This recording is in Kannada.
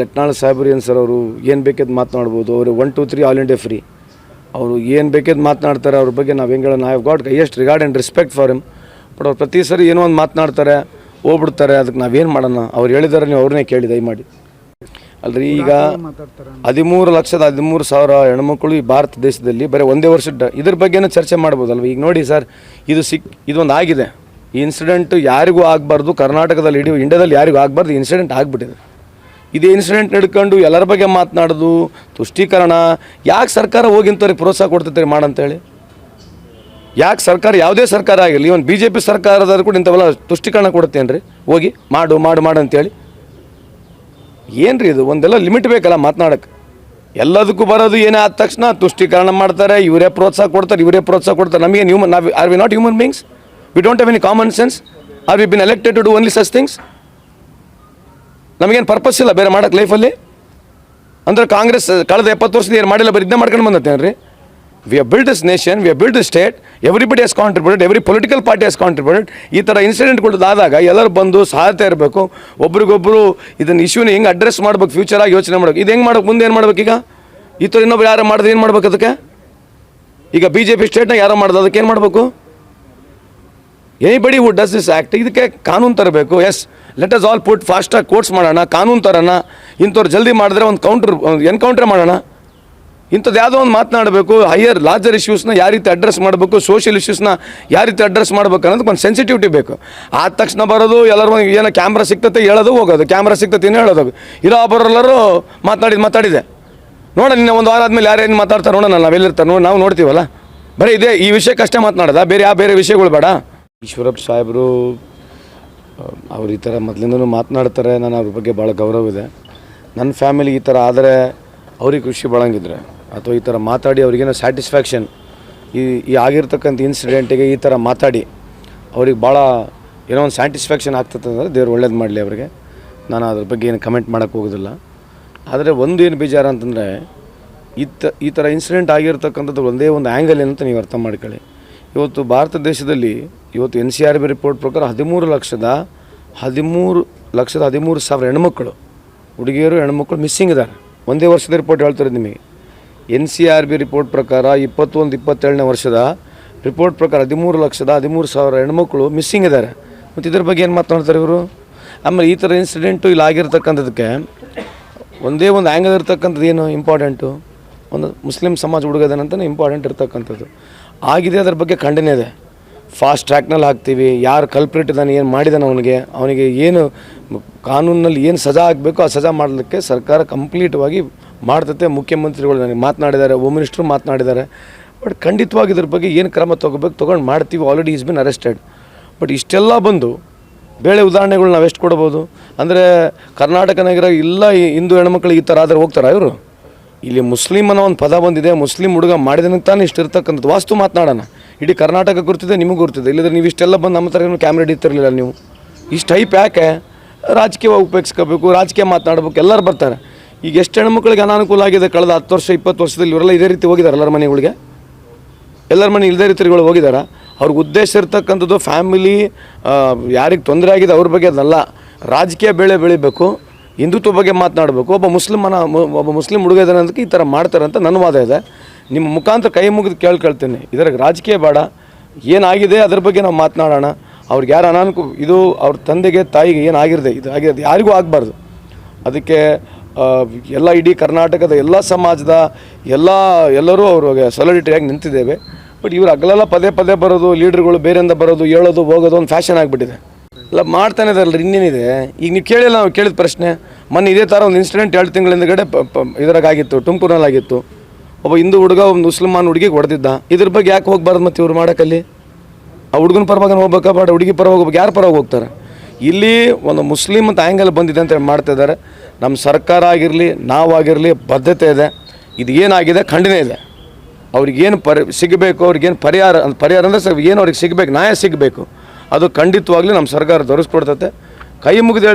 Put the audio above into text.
ಯತ್ನಾಳ್ ಸಾಹೇಬ್ರು ಏನು ಸರ್ ಅವರು ಏನು ಬೇಕಿದ್ದು ಮಾತನಾಡ್ಬೋದು. ಅವರು one two three all India free ಅವರು ಏನು ಬೇಕಿದ್ದು ಮಾತನಾಡ್ತಾರೆ ಅವ್ರ ಬಗ್ಗೆ ನಾವು ಹೆಂಗೆ I have got highest regard and respect for him but ಅವ್ರು ಪ್ರತಿ ಸರಿ ಏನೋ ಒಂದು ಮಾತನಾಡ್ತಾರೆ, ಹೋಗ್ಬಿಡ್ತಾರೆ ಅದಕ್ಕೆ ನಾವೇನು ಮಾಡೋಣ? ಅವ್ರು ಹೇಳಿದಾರೆ, ನೀವು ಅವ್ರನ್ನೇ ಕೇಳಿ, ದಯಮಾಡಿ. ಅಲ್ರಿ, ಈಗ ಹದಿಮೂರು ಲಕ್ಷದ ಹದಿಮೂರು ಸಾವಿರ ಹೆಣ್ಮಕ್ಳು ಈ ಭಾರತ ದೇಶದಲ್ಲಿ ಬರೀ ಒಂದೇ ವರ್ಷದ ಇದ್ರ ಬಗ್ಗೆನೂ ಚರ್ಚೆ ಮಾಡ್ಬೋದಲ್ವ? ಈಗ ನೋಡಿ ಸರ್, ಇದು ಸಿಕ್, ಇದೊಂದು ಆಗಿದೆ. ಈ ಇನ್ಸಿಡೆಂಟ್ ಯಾರಿಗೂ ಆಗಬಾರ್ದು, ಕರ್ನಾಟಕದಲ್ಲಿ ಇಡೀ ಇಂಡಿಯಾದಲ್ಲಿ ಯಾರಿಗೂ ಆಗಬಾರ್ದು ಇನ್ಸಿಡೆಂಟ್ ಆಗಿಬಿಟ್ಟಿದೆ. ಇದೇ ಇನ್ಸಿಡೆಂಟ್ ನಡ್ಕೊಂಡು ಎಲ್ಲರ ಬಗ್ಗೆ ಮಾತನಾಡೋದು, ತುಷ್ಟೀಕರಣ, ಯಾಕೆ ಸರ್ಕಾರ ಹೋಗಿಂತವ್ರಿಗೆ ಪ್ರೋತ್ಸಾಹ ಕೊಡ್ತೈತೆ ಮಾಡಂತೇಳಿ? ಯಾಕೆ ಸರ್ಕಾರ, ಯಾವುದೇ ಸರ್ಕಾರ ಆಗಿರಲಿ ಇವನ್ ಬಿ ಜೆ ಪಿ ಸರ್ಕಾರದವ್ರು ಕೂಡ ಇಂಥವೆಲ್ಲ ತುಷ್ಟೀಕರಣ ಕೊಡುತ್ತೇನ್ರಿ? ಹೋಗಿ ಮಾಡು ಮಾಡು ಮಾಡು ಅಂತೇಳಿ. ಏನು ರೀ ಇದು? ಒಂದೆಲ್ಲ ಲಿಮಿಟ್ ಬೇಕಲ್ಲ ಮಾತನಾಡಕ್ಕೆ ಎಲ್ಲದಕ್ಕೂ ಬರೋದು ಏನೇ ಆದ ತಕ್ಷಣ ತುಷ್ಟೀಕರಣ ಮಾಡ್ತಾರೆ, ಇವರೇ ಪ್ರೋತ್ಸಾಹ ಕೊಡ್ತಾರೆ, ಇವರೇ ಪ್ರೋತ್ಸಾಹ ಕೊಡ್ತಾರೆ. ನಮಗೆ ಹ್ಯೂಮನ್ ನಾವು are we not human beings we don't have any common sense are we been elected to do only such things ನಮಗೇನು ಪರ್ಪಸ್ ಇಲ್ಲ ಬೇರೆ ಮಾಡೋಕ್ಕೆ ಲೈಫಲ್ಲಿ ಅಂದ್ರೆ ಕಾಂಗ್ರೆಸ್, ಕಳೆದ ಎಪ್ಪತ್ತು ವರ್ಷದಿಂದ ಏನು ಮಾಡಿಲ್ಲ, ಬರೀ ಇದನ್ನ ಮಾಡ್ಕೊಂಡು ಬಂದತ್ತೇನ್ರಿ we have build this nation we have build this state everybody has contributed every political party has contribute ಈ ಥರ ಇನ್ಸಿಡೆಂಟ್ ಆದಾಗ ಎಲ್ಲರೂ ಬಂದು ಸಹಾಯತೆ ಇರಬೇಕು. ಒಬ್ರಿಗೊಬ್ಬರು ಇದನ್ನ ಇಶ್ಯೂನ ಹೆಂಗೆ ಅಡ್ರೆಸ್ ಮಾಡ್ಬೇಕು ಫ್ಯೂಚರಾಗಿ ಯೋಚನೆ ಮಾಡಬೇಕು. ಇದು ಹೆಂಗೆ ಮಾಡೋಕೆ ಮುಂದೆ ಏನು ಮಾಡ್ಬೇಕು ಈಗ? ಈ ಥರ ಇನ್ನೊಬ್ರು ಯಾರು ಮಾಡಿದ್ರೆ ಏನು ಮಾಡ್ಬೇಕು ಅದಕ್ಕೆ? ಈಗ ಬಿ ಜೆ ಪಿ ಸ್ಟೇಟ್ನಾಗ ಯಾರೋ ಮಾಡೋದು ಅದಕ್ಕೆ ಏನು ಮಾಡಬೇಕು? Anybody who does this act ಇದಕ್ಕೆ ಕಾನೂನು ತರಬೇಕು. Yes let us all put ಫಾಸ್ಟಾಗಿ ಕೋರ್ಟ್ಸ್ ಮಾಡೋಣ, ಕಾನೂನು ತರೋಣ. ಇಂಥವ್ರು ಜಲ್ದಿ ಮಾಡಿದ್ರೆ ಒಂದು ಕೌಂಟ್ರ್ ಎನ್ಕೌಂಟ್ರ್ ಮಾಡೋಣ. ಇಂಥದ್ದು ಯಾವುದೋ ಒಂದು ಮಾತನಾಡಬೇಕು ಹೈಯರ್ ಲಾರ್ಜರ್ ಇಶ್ಯೂಸ್ನ ಯಾವ ರೀತಿ ಅಡ್ರೆಸ್ ಮಾಡಬೇಕು ಸೋಷಿಯಲ್ ಇಶ್ಯೂಸ್ನ ಯಾವ ರೀತಿ ಅಡ್ರೆಸ್ ಮಾಡಬೇಕು ಅನ್ನೋದಕ್ಕೆ ಒಂದು ಸೆನ್ಸಿಟಿವಿಟಿ ಬೇಕು. ಆದ ತಕ್ಷಣ ಬರೋದು ಎಲ್ಲರೂ ಏನೋ ಕ್ಯಾಮ್ರಾ ಸಿಗ್ತತೆ ಹೇಳೋದು ಹೋಗೋದು ಕ್ಯಾಮ್ರಾ ಸಿಗ್ತತೆ ಇನ್ನೂ ಹೇಳೋದು ಇರೋ ಒಬ್ಬರೆಲ್ಲರೂ ಮಾತನಾಡಿದ್ದು ಮಾತಾಡಿದೆ. ನೋಡೋಣ ನಿನ್ನೆ ಒಂದು ವಾರ ಆದಮೇಲೆ ಯಾರೇನು ಮಾತಾಡ್ತಾರೆ, ನೋಡೋಣ ನಾವೆಲ್ಲಿರ್ತಾರೆ ನೋಡಿ, ನಾವು ನೋಡ್ತೀವಲ್ಲ. ಬರೀ ಇದೇ, ಈ ವಿಷಯಕ್ಕಷ್ಟೇ ಮಾತನಾಡೋದ? ಬೇರೆ ಯಾವ ಬೇರೆ ವಿಷಯಗಳು ಬೇಡ. ಈಶ್ವರಪ್ಪ ಸಾಹೇಬರು ಅವ್ರು ಈ ಥರ ಮೊದಲಿಂದನೂ ಮಾತನಾಡ್ತಾರೆ. ನಾನು ಅವ್ರ ಬಗ್ಗೆ ಭಾಳ ಗೌರವ ಇದೆ. ನನ್ನ ಫ್ಯಾಮಿಲಿ ಈ ಥರ ಆದರೆ ಅವ್ರಿಗೆ ಖುಷಿ ಬಳಂಗಿದ್ರೆ. ಅಥವಾ ಈ ಥರ ಮಾತಾಡಿ ಅವ್ರಿಗೇನೋ ಸ್ಯಾಟಿಸ್ಫ್ಯಾಕ್ಷನ್, ಈ ಈ ಆಗಿರ್ತಕ್ಕಂಥ ಇನ್ಸಿಡೆಂಟಿಗೆ ಈ ಥರ ಮಾತಾಡಿ ಅವ್ರಿಗೆ ಭಾಳ ಏನೋ ಒಂದು ಸ್ಯಾಟಿಸ್ಫ್ಯಾಕ್ಷನ್ ಆಗ್ತದೆ ಅಂದರೆ ದೇವ್ರು ಒಳ್ಳೇದು ಮಾಡಲಿ ಅವರಿಗೆ. ನಾನು ಅದ್ರ ಬಗ್ಗೆ ಏನು ಕಮೆಂಟ್ ಮಾಡೋಕ್ಕೆ ಹೋಗೋದಿಲ್ಲ. ಆದರೆ ಒಂದು ಏನು ಬೇಜಾರು ಅಂತಂದರೆ, ಇತ್ತ, ಈ ಥರ ಇನ್ಸಿಡೆಂಟ್ ಆಗಿರ್ತಕ್ಕಂಥದ್ದು ಒಂದೇ ಒಂದು ಆ್ಯಂಗಲ್ ಏನಂತ ನೀವು ಅರ್ಥ ಮಾಡ್ಕೊಳ್ಳಿ. ಇವತ್ತು ಭಾರತ ದೇಶದಲ್ಲಿ ಇವತ್ತು N C R B report ಪ್ರಕಾರ ಹದಿಮೂರು ಲಕ್ಷದ ಹದಿಮೂರು ಲಕ್ಷದ ಹದಿಮೂರು ಸಾವಿರ ಹೆಣ್ಮಕ್ಳು, ಹುಡುಗಿಯರು ಹೆಣ್ಮಕ್ಳು ಮಿಸ್ಸಿಂಗ್ ಇದ್ದಾರೆ. ಒಂದೇ ವರ್ಷದ ರಿಪೋರ್ಟ್ ಹೇಳ್ತಾರೆ ನಿಮಗೆ. N C R B report ಪ್ರಕಾರ ಇಪ್ಪತ್ತೊಂದು, ಇಪ್ಪತ್ತೇಳನೇ ವರ್ಷದ ರಿಪೋರ್ಟ್ ಪ್ರಕಾರ ಹದಿಮೂರು ಲಕ್ಷದ ಹದಿಮೂರು ಸಾವಿರ ಹೆಣ್ಮಕ್ಳು ಮಿಸ್ಸಿಂಗ್ ಇದ್ದಾರೆ. ಮತ್ತು ಇದ್ರ ಬಗ್ಗೆ ಏನು ಮಾತನಾಡ್ತಾರೆ ಇವರು? ಆಮೇಲೆ ಈ ಥರ ಇನ್ಸಿಡೆಂಟು ಇಲ್ಲಿ ಆಗಿರ್ತಕ್ಕಂಥದಕ್ಕೆ ಒಂದೇ ಒಂದು ಆ್ಯಂಗಲ್ ಇರ್ತಕ್ಕಂಥದ್ದು ಏನು ಇಂಪಾರ್ಟೆಂಟು ಒಂದು ಮುಸ್ಲಿಂ ಸಮಾಜ ಹುಡುಗದನಂತಲೇ ಇಂಪಾರ್ಟೆಂಟ್ ಇರ್ತಕ್ಕಂಥದ್ದು. ಆಗಿದೆ ಅದ್ರ ಬಗ್ಗೆ ಖಂಡನೆ ಇದೆ. ಫಾಸ್ಟ್ ಟ್ರ್ಯಾಕ್ನಲ್ಲಿ ಹಾಕ್ತೀವಿ, ಯಾರು ಕಲ್ಪ್ರೇಟ್ ಇದ್ದಾನೆ ಏನು ಮಾಡಿದಾನೆ ಅವನಿಗೆ ಅವನಿಗೆ ಏನು ಕಾನೂನಲ್ಲಿ ಏನು ಸಜಾ ಆಗಬೇಕು ಆ ಸಜಾ ಮಾಡಲಿಕ್ಕೆ ಸರ್ಕಾರ ಕಂಪ್ಲೀಟ್ವಾಗಿ ಮಾಡ್ತತೆ. ಮುಖ್ಯಮಂತ್ರಿಗಳು ನನಗೆ ಮಾತನಾಡಿದ್ದಾರೆ ಹೋಮ್ ಮಿನಿಸ್ಟ್ರು ಮಾತನಾಡಿದ್ದಾರೆ. ಬಟ್ ಖಂಡಿತವಾಗಿ ಇದ್ರ ಬಗ್ಗೆ ಏನು ಕ್ರಮ ತೊಗೋಬೇಕು ತೊಗೊಂಡು ಮಾಡ್ತೀವಿ. Already is been arrested but ಇಷ್ಟೆಲ್ಲ ಬಂದು ಬೇಳೆ ಉದಾಹರಣೆಗಳು ನಾವು ಎಷ್ಟು ಕೊಡ್ಬೋದು? ಅಂದರೆ ಕರ್ನಾಟಕ ನಗರ ಇಲ್ಲ, ಹಿಂದೂ ಹೆಣ್ಮಕ್ಳಿಗೆ ಈ ಥರ ಆದರೆ ಹೋಗ್ತಾರಾ ಇವರು? ಇಲ್ಲಿ ಮುಸ್ಲಿಮ್ ಅನ್ನೋ ಒಂದು ಪದ ಬಂದಿದೆ, ಮುಸ್ಲಿಂ ಹುಡುಗ ಮಾಡಿದನ ತಾನೇ ಇಷ್ಟು ಇರ್ತಕ್ಕಂಥದ್ದು. ವಾಸ್ತು ಮಾತನಾಡೋಣ. ಇಡೀ ಕರ್ನಾಟಕ ಗುರ್ತಿದೆ, ನಿಮಗೂ ಗುರ್ತಿದೆ. ಇಲ್ಲದ್ರೆ ನೀವು ಇಷ್ಟೆಲ್ಲ ಬಂದು ನಮ್ಮ ಹತ್ರ ಕ್ಯಾಮ್ರಾ ಹಿಡಿತಿರಲಿಲ್ಲ ನೀವು. ಇಷ್ಟು ಟೈಪ್ ಯಾಕೆ? ರಾಜಕೀಯವಾಗಿ ಉಪಯೋಗಿಸ್ಕೋಬೇಕು ರಾಜಕೀಯ ಮಾತನಾಡಬೇಕು, ಎಲ್ಲರೂ ಬರ್ತಾರೆ. ಈಗ ಎಷ್ಟು ಹೆಣ್ಮಕ್ಳಿಗೆ ಅನಾನುಕೂಲ ಆಗಿದೆ ಕಳೆದ ಹತ್ತು ವರ್ಷ, ಇಪ್ಪತ್ತು ವರ್ಷದಲ್ಲಿ ಇವರೆಲ್ಲ ಇದೇ ರೀತಿ ಹೋಗಿದ್ದಾರೆ ಎಲ್ಲರ ಮನೆಗಳಿಗೆ? ಎಲ್ಲರ ಮನೆ ಇಲ್ಲದೇ ರೀತಿಗಳು ಹೋಗಿದ್ದಾರೆ ಅವ್ರಿಗೆ ಉದ್ದೇಶ ಇರ್ತಕ್ಕಂಥದ್ದು ಫ್ಯಾಮಿಲಿ ಯಾರಿಗೆ ತೊಂದರೆ ಆಗಿದೆ ಅವ್ರ ಬಗ್ಗೆ ಅದಲ್ಲ. ರಾಜಕೀಯ ಬೆಳೆ ಬೆಳಿಬೇಕು. ಹಿಂದುತ್ವ ಬಗ್ಗೆ ಮಾತನಾಡಬೇಕು. ಒಬ್ಬ ಮುಸ್ಲಿಮನ, ಒಬ್ಬ ಮುಸ್ಲಿಂ ಹುಡುಗ ಇದ್ದಾನೆ ಅದಕ್ಕೆ ಈ ಥರ ಮಾಡ್ತಾರೆ ಅಂತ ನನ್ನ ವಾದ ಇದೆ. ನಿಮ್ಮ ಮುಖಾಂತರ ಕೈ ಮುಗಿದು ಕೇಳ್ಕೊಳ್ತೀನಿ. ಇದರ ರಾಜಕೀಯ ಬೇಡ. ಏನಾಗಿದೆ ಅದ್ರ ಬಗ್ಗೆ ನಾವು ಮಾತನಾಡೋಣ. ಅವ್ರಿಗೆ ಯಾರು ಅನಾನುಕೂ, ಇದು ಅವ್ರ ತಂದೆಗೆ, ತಾಯಿಗೆ ಏನಾಗಿರದೆ ಇದು ಆಗಿರೋದು ಯಾರಿಗೂ ಆಗಬಾರ್ದು. ಅದಕ್ಕೆ ಎಲ್ಲ ಇಡೀ ಕರ್ನಾಟಕದ ಎಲ್ಲ ಸಮಾಜದ ಎಲ್ಲ, ಎಲ್ಲರೂ ಅವ್ರಿಗೆ ಸೊಲಿಡಿಟಿಯಾಗಿ ನಿಂತಿದ್ದೇವೆ. ಬಟ್ ಇವರು ಅಗಲೆಲ್ಲ ಪದೇ ಪದೇ ಬರೋದು ಲೀಡ್ರ್ಗಳು ಬೇರೆಯಿಂದ ಬರೋದು, ಹೇಳೋದು, ಹೋಗೋದು ಒಂದು ಫ್ಯಾಷನ್ ಆಗಿಬಿಟ್ಟಿದೆ. ಎಲ್ಲ ಮಾಡ್ತಾನೆ ಅದಲ್ಲ ಇನ್ನೇನಿದೆ? ಈಗ ನೀವು ಕೇಳಿಲ್ಲ, ನಾವು ಕೇಳಿದ ಪ್ರಶ್ನೆ. ಮೊನ್ನೆ ಇದೇ ಥರ ಒಂದು ಇನ್ಸಿಡೆಂಟ್ ಎರಡು ತಿಂಗಳ ಹಿಂದ್ಗಡೆ ತುಮಕೂರಲ್ಲಿ ಆಗಿತ್ತು ಒಬ್ಬ ಹಿಂದೂ ಹುಡುಗ ಒಂದು ಮುಸ್ಲಿಮಾನ್ ಹುಡುಗಿಗೆ ಹೊಡೆದಿದ್ದ. ಇದ್ರ ಬಗ್ಗೆ ಯಾಕೆ ಹೋಗ್ಬಾರ್ದು ಮತ್ತು ಇವ್ರು ಮಾಡೋಕ್ಕಲ್ಲಿ ಆ ಹುಡುಗನ ಪರವಾಗಿ ಹೋಗ್ಬೇಕಾ ಬೇಡ, ಹುಡುಗಿ ಪರವಾಗಿ ಹೋಗ್ಬೇಕು, ಯಾರು ಪರವಾಗಿ ಹೋಗ್ತಾರೆ? ಇಲ್ಲಿ ಒಂದು ಮುಸ್ಲಿಮ್ ಅಂತ ಆ್ಯಂಗಲ್ ಬಂದಿದೆ ಅಂತ ಮಾಡ್ತಾ ಇದ್ದಾರೆ. ನಮ್ಮ ಸರ್ಕಾರ ಆಗಿರಲಿ ನಾವಾಗಿರಲಿ ಬದ್ಧತೆ ಇದೆ. ಇದು ಏನಾಗಿದೆ? ಖಂಡನೆ ಇದೆ. ಅವ್ರಿಗೇನು ಪರಿ, ಸಿಗಬೇಕು, ಅವ್ರಿಗೇನು ಪರಿಹಾರ ಪರಿಹಾರ ಅಂದರೆ ಸರ್, ಏನು ಅವ್ರಿಗೆ ಸಿಗಬೇಕು? ನ್ಯಾಯ ಸಿಗಬೇಕು. ಅದು ಖಂಡಿತವಾಗ್ಲೂ ನಮ್ಮ ಸರ್ಕಾರ ತೋರಿಸ್ಕೊಡ್ತತೆ ಕೈ ಮುಗಿದು